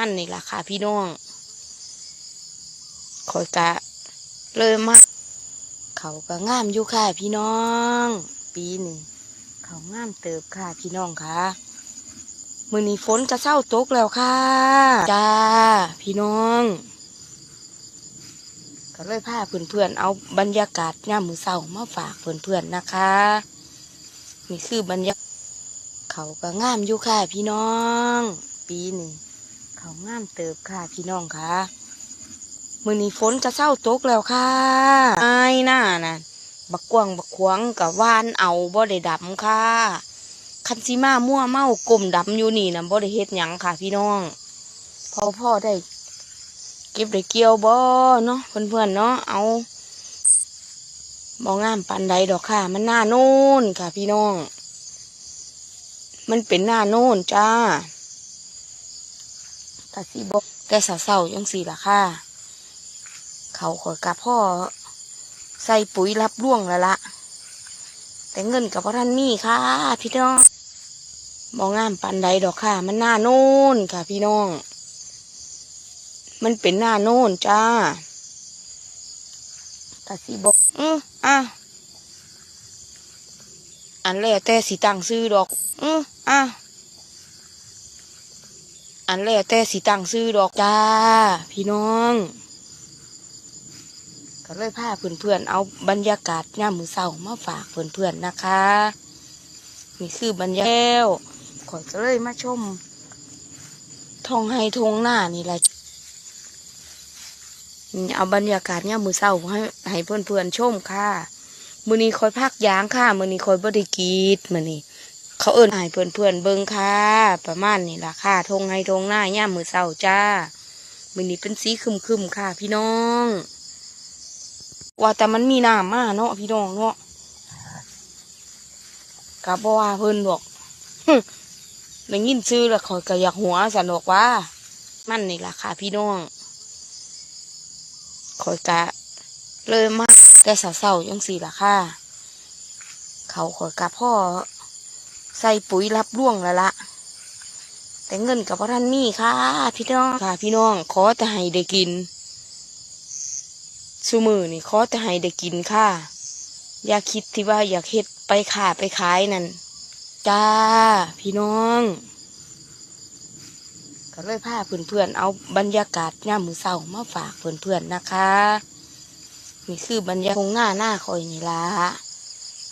มันนี่ล่ะค่ะพี่น้องคอยกะเลยมาเขาก็งามอยู่ค่ะพี่น้อง ปีนี้เขางามเติบค่ะพี่น้องค่ะมือนี้ฝนจะเศร้าตกแล้วค่ะ จ้า พี่น้อง ก็เลยพาเพื่อนๆเอาบรรยากาศย่ามมือเศร้ามาฝากเพื่อนๆนะคะ นี่คือบรรยากาศเขาก็งามอยู่ค่ะพี่น้อง ปีนี้ เขางามเติบค่ะพี่น้องค่ะมือนี้ฝนจะเศร้าตกแล้วค่ะไอ้หน้าน่ะบักกวางบักขวางกับว่านเอาบ่ได้ดำค่ะ คันซิมามั่วเมากลมดำอยู่นี่นะบ่ได้เฮ็ดหยังค่ะ พี่น้อง พอพ่อได้ เก็บได้เกี่ยวบ่เนาะเพื่อนๆเนาะเอาบ่งามปันใดดอกค่ะ มันหน้าโน่นค่ะ พี่น้อง มันเป็นหน้าโน่นจ้า กะสิบอกแต่สาวเศร้าๆยังสี่ละค่ะ เขาขอกับพ่อ ใส่ปุ๋ยรับร่วงแล้วละแต่เงินกับพ่อท่านมีค่ะ พี่น้องบ่งงามปันใดดอกค่ะ มันหน้าโน่นค่ะ พี่น้อง มันเป็นหน้าโน่นจ้ากะสิบอกอืออะอันแรกแต่สีตังซื้อดอก อืออะ อันแรกแต่สีตังซื้อดอกจ้า พี่น้องก็เลยพาเพื่อนๆเอาบรรยากาศย่ามมือเศร้ามาฝากเพื่อนๆนะคะนี่คือบรรยากาศขอยก็เลยมาชมทองไฮทงหน้านี่แหละเอาบรรยากาศเนี่ยามมือเศร้าให้ให้เพื่อนเพื่อนๆชมค่ะมือนี้คอยพักยางค่ะมือนี้คอยบริกรีดมือนี้ เขาเอิญให้เพื่อนเพื่อนเบิงค่ะ ประมาณนี้ล่ะค่ะทงให้ทงหน้าย่ามมือเศร้าจ้า มือนี้เป็นสีคึมคึมค่ะ พี่น้อง ว่าแต่มันมีน้ำมาเนาะพี่น้องเนาะกะบว่าเพิ่อนบอกฮึได้ยินชื่อล้วคอยก็อยากหัวสนอกว่า มันนี่ล่ะค่ะ พี่น้องคอยกะเลยมากแต่สาวๆยังสี่ละค่ะ เขาคอยกะพ่อ ใส่ปุ๋ยรับร่วงแล้วละแต่เงินกับพ่อท่านมีค่ะ พี่น้องค่ะ พี่น้อง ขอแต่ให้ได้กินซูมือนี่ขอแต่ให้ได้กินค่ะ อย่าคิดที่ว่าอยากเฮ็ดไปขาไปขายนั่นจ้า พี่น้อง ก็เลยพาเพื่อนๆเอาบรรยากาศย่ามือเศร้ามาฝากเพื่อนๆนะคะ นี่คือบรรยากาศหน้าหน้าคอยนี่ละ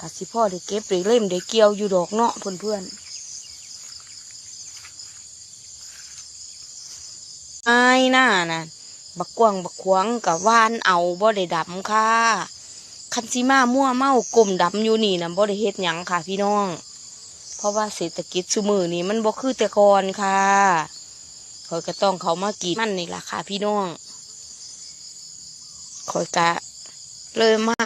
กสิพ่อได้เก็บได้เล่มได้เกี่ยวอยู่ดอกเนาะเพื่อนๆไอ้ายหน้าน่ะบักกวางบักขวางกับวานเอาบ่ได้ดำค่ะ คันซิมามั่วเมากลมดำอยู่นี่นะบ่ได้เฮ็ดหยังค่ะ พี่น้อง เพราะว่าเศรษฐกิจซุมือนี้มันบ่คือแต่ก่อนค่ะคอยก็ต้องเขามากีดมันนี่ล่ะค่ะ พี่น้องคอยกะเลยมาก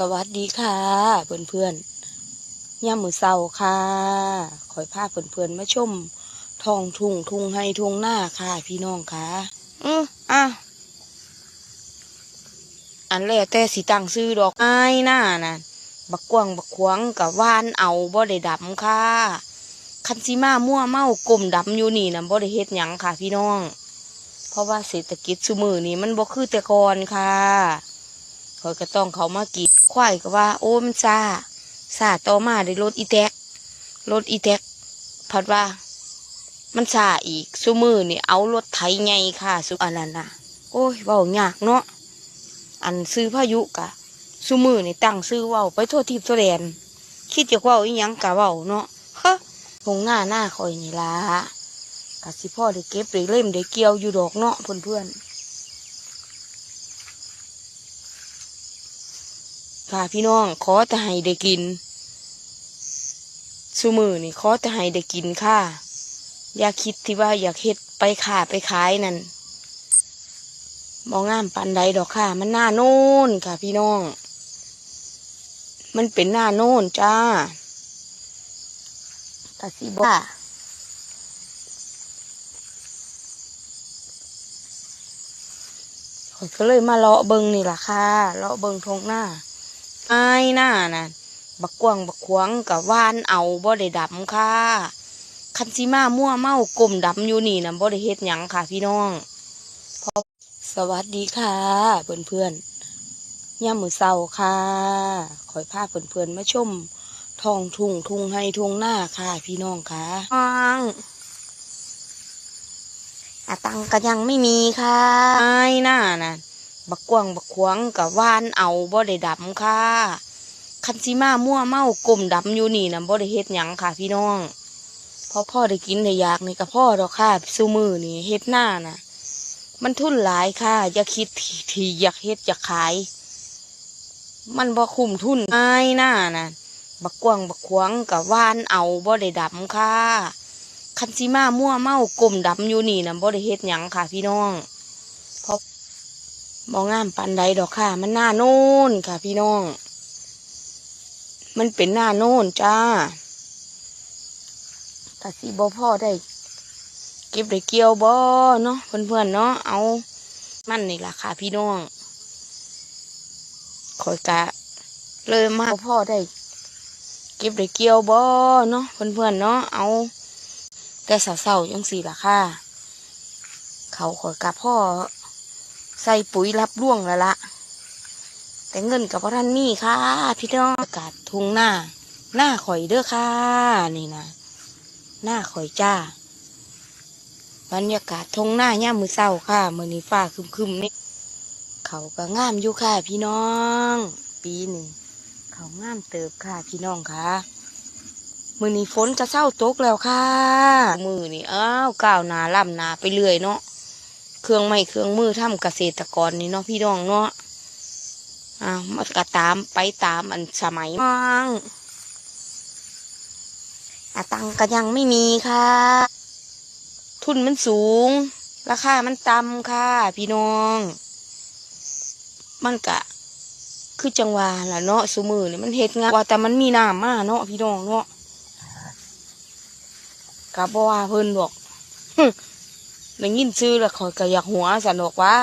สวัสดีค่ะ เพื่อนเพื่อนๆย่ามือเศร้าค่ะคอยพาเพื่อนเพื่อนๆมาชมทองทุ่งทุ่งให้ทุ่งหน้าค่ะ พี่น้องค่ะอืออะอันแรกแต่สีตังซื้อดอกไม้หน้าน่ะบักกวางบักขวางกับวานเอาบ่ได้ดำค่ะ คันซิมามั่วเมากลมดำอยู่นี่นะบ่ได้เฮ็ดหยังค่ะ พี่น้อง เพราะว่าเศรษฐกิจซุมือนี้มันบ่คือแต่ก่อนค่ะ อยก็ต้องเขามากีดควายก็ว่า โอ้มันซาซาต่อมาได้รถอีแท็กรถอีแท็กพัดว่า มันซาอีกซุมือนี่เอารถไถไงค่ะสุอันนั้นนะโอ้ยเว้ายากเนาะอันซื้อพายุกะซุมือนี่ตั้งซื้อเว้าไปทั่วทิพย์ทั่วแดนคิดจะว้าอีหยังกะเว้าเนาะฮะทงหน้าหน้าคอยนี่ละกะสิพ่อได้เก็บได้เล่มได้เกี่ยวอยู่ดอกเนาะเพื่อนเพื่อน ค่ะพี่น้องขอแต่ให้ได้กินซูมือนี่ขอแต่ให้ได้กินค่ะ อย่าคิดที่ว่าอยากเฮ็ดไปขาไปขายนั่นมองงามปันใดดอกค่ะ มันหน้าโน่นค่ะ พี่น้อง มันเป็นหน้าโน่นจ้ากะสิบ่าข้อยก็เลยมาเลาะเบิงนี่ล่ะค่ะ เลาะเบิงทงหน้า ไอ้ายหน้าน่ะบักกวางบักขวางกับวานเอาบ่ได้ดำค่ะ คันสิมามั่วเมากลมดำอยู่นี่นะบ่ได้เฮ็ดหยังค่ะ พี่น้องพอสวัสดีค่ะ เพื่อนเพื่อนๆย่ามมือเศร้าค่ะขอยพาเพื่อนเพื่อนๆมาชมทองทุ่งทุ่งให้ทุ่งหน้าค่ะ พี่น้องค่ะฟังอาตังก็ยังไม่มีค่ะไอ้หน้าน่ะ บักกวางบักขวางกับว่านเอาบ่ได้ดำค่ะ คันสิมามั่วเมากลมดำอยู่นี่นะบ่ได้เฮ็ดหยังค่ะ พี่น้องเพราะพ่อได้กินได้อยากนี่กับพ่อดอกค่ะซูมือนี่เฮ็ดหน้าน่ะ มันทุนหลายค่ะ อย่าคิดทีทีอยากเฮ็ดอยากขาย มันบ่คุ้มทุนไอ้หน้าน่ะ บักกวางบักขวางกับว่านเอาบ่ได้ดำค่ะ คันสิมามั่วเมากลมดำอยู่นี่นะบ่ได้เฮ็ดหยังค่ะ พี่น้อง บ่งามปานใดดอกค่ะ มันหน้าโน่นค่ะ พี่น้อง มันเป็นหน้าโน่นจ้าถ้าสิบ่พ่อได้ เก็บได้เกี่ยวบ่เนาะเพื่อนๆเนาะเอา มันนี่ล่ะค่ะ พี่น้องคอยกะ เลยมาบ่พ่อได้ เก็บได้เกี่ยวบ่เนาะเพื่อนๆเนาะเอา แต่เศร้าๆยังสี่ล่ะค่ะ เขาขอยกะพ่อ ใส่ปุ๋ยรับร่วงแล้วละแต่เงินกับพ่อท่านมีค่ะ พี่น้องอากาศทุ่งหน้า หน้าข่อยเด้อค่ะ นี่นะหน้าข่อยจ้าบรรยากาศทุ่งหน้าย่ามือเศร้าค่ะมือนี้ฟ้าคึมๆนี่เขาก็งามอยู่ค่ะ พี่น้อง ปีนี้เขางามเติบค่ะพี่น้องค่ะมือนี้ฝนจะเศร้าตกแล้วค่ะ มือนี่อ้าวก้าวนาล่ำนาไปเรื่อยเนาะ เครื่องไม้เครื่องมือทำเกษตรกรนี่เนาะพี่น้องเนาะอ้าวมันก็ตามไปตามอันสมัยมังอาตังก็ยังไม่มีค่ะ ทุนมันสูง ราคามันต่ำค่ะ พี่น้อง มันกะ คือจังหวะล่ะเนาะสมือนี่มันเฮ็ดงานว่าแต่มันมีน้ำมาเนาะพี่น้องเนาะกะบ่ว่าเพิ่นบอก ได้ยินซื้อแล้วขอยก็อยากหัวสนอกว่า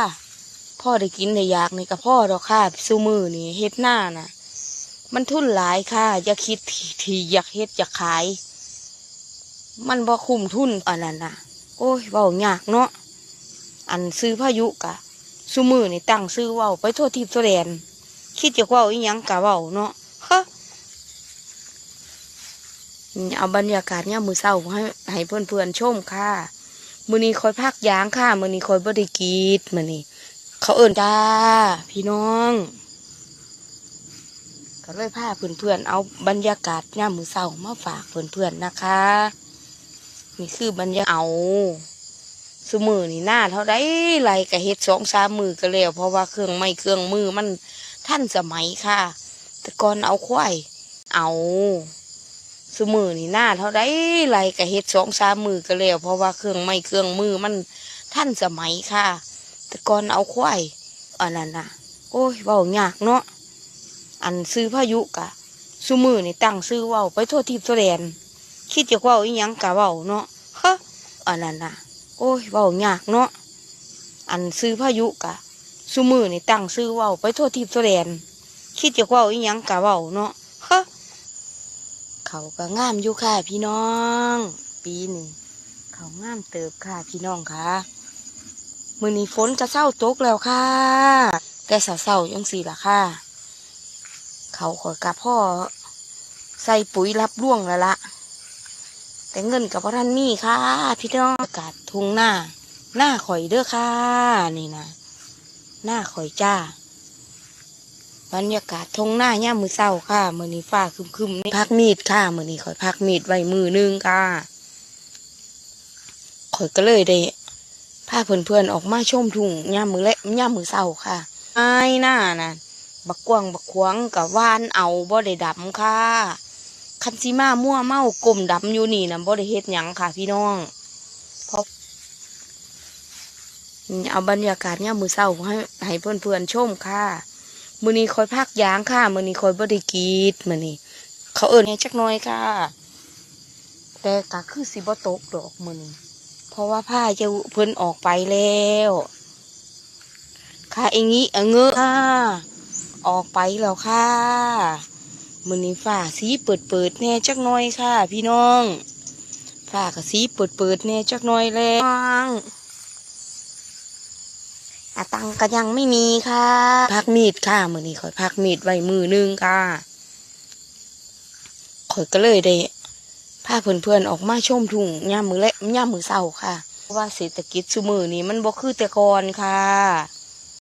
พ่อได้กินได้อยากนี่กับพ่อดอกค่ะซูมือนี่เฮ็ดหน้าน่ะ มันทุนหลายค่ะ อย่าคิดทีอยากเฮ็ดอยากขาย มันบ่คุ้มทุนอันนั้นน่ะ โอ้ยเว้ายากเนาะอันซื้อพายุกะซูมือนี่ตั้งซื้อเว้าไปทั่วทิพย์ทั่วแดนคิดจะว้าอีหยังกะเว้าเนาะฮะนี่เอาบรรยากาศเนี่ยมมือเศร้าให้ให้เพื่อนๆชมค่ะ มือนี้คอยพักยางค่ะ มือนี้คอยบ่ได้กรีดมือนี้เขาเอิ่นจ้า พี่น้องก็เลยพาเพื่อนๆเอาบรรยากาศย่ามมือเศร้ามาฝากเพื่อนๆนะคะ นี่คือบรรยากาศเอาสมือนี่หน้าเท่าไดไรกะเฮ็ดสองสามมือก็แล้ว เพราะว่าเครื่องไม้เครื่องมือมันท่านสมัยค่ะ แต่ก่อนเอาควายเอา สมือนี่หน้าเท่าไดไรกะเฮ็ดสองสามมือก็แล้ว เพราะว่าเครื่องไม้เครื่องมือมันท่านสมัยค่ะ แต่ก่อนเอาควายอันนั้นน่ะโอ้ยเว้ายากเนาะอันซื้อพายุกะซูมือนี่ตั้งซื้อเว้าไปทั่วทิพย์ทั่วแดนคิดจะเว้าอีหยังกะเว้าเนาะฮะอันนั้นน่ะโอ้ยเว้ายากเนาะอันซื้อพายุกะซูมือนี่ตั้งซื้อเว้าไปทั่วทิพย์ทั่วแดนคิดจะเว้าอีหยังกะเว้าเนาะ เขาก็งามอยู่ค่ะพี่น้อง ปีนี้เขางามเติบค่ะพี่น้องค่ะมือนี้ฝนจะเศร้าตกแล้วค่ะ แต่เศร้าๆยังสี่ล่ะค่ะ เขาขอกับพ่อใส่ปุ๋ยรับร่วงแล้วละแต่เงินกับพ่อท่านมีค่ะ พี่น้องอากาศทุ่งหน้า หน้าข่อยเด้อค่ะ นี่นะหน้าข่อยจ้า บรรยากาศทงหน้าย่ามือเศร้าค่ะมือนี้ฟ้าครึมๆนี่พักมีดค่ะมือนี้ข่อยพักมีดไว้มือหนึงค่ะข่อยก็เลยได้พาเพื่อนๆออกมาชมทุ่งย่ามือเละย่ามือเศร้าค่ะไอ้หน้าน่ะบักกวางบักขวางกับว่านเอาบ่ได้ดำค่ะ คันสิมามั่วเมากลมดำอยู่นี่นะบ่ได้เฮ็ดหยังค่ะ พี่น้องเพราะเอาบรรยากาศเนี่ยามมือเศร้าให้ให้เพื่อนๆชมค่ะ มือนี้คอยพักยางค่ะ มือนี้คอยบ่ได้กรีดมือนี้เขาเอิ้นให้จักน่อยค่ะ แต่ก็คือสิบ่ตกดอกมือนี้เพราะว่าผ้าจะเพิ่นออกไปแล้ว ค่ะเองนี้เอเงอะค่ะออกไปแล้วค่ะมือนี้ฝ่าสีเปิดเปิดแน่จักน่อยค่ะ พี่น้องฝฝ้ากะสีเปิดเปิดแน่จักน่อยแล้ว อาตังก็ยังไม่มีค่ะพักมีดค่ะมือนี้คอยพักมีดไว้มือหนึงค่ะคอยก็เลยได้พาเพื่อนๆออกมาชมทุ่งย่ามมือและย่ามมือเศร้าค่ะเพราะว่าเศรษฐกิจชุมือนี้มันบ่คือแต่ก่อนค่ะ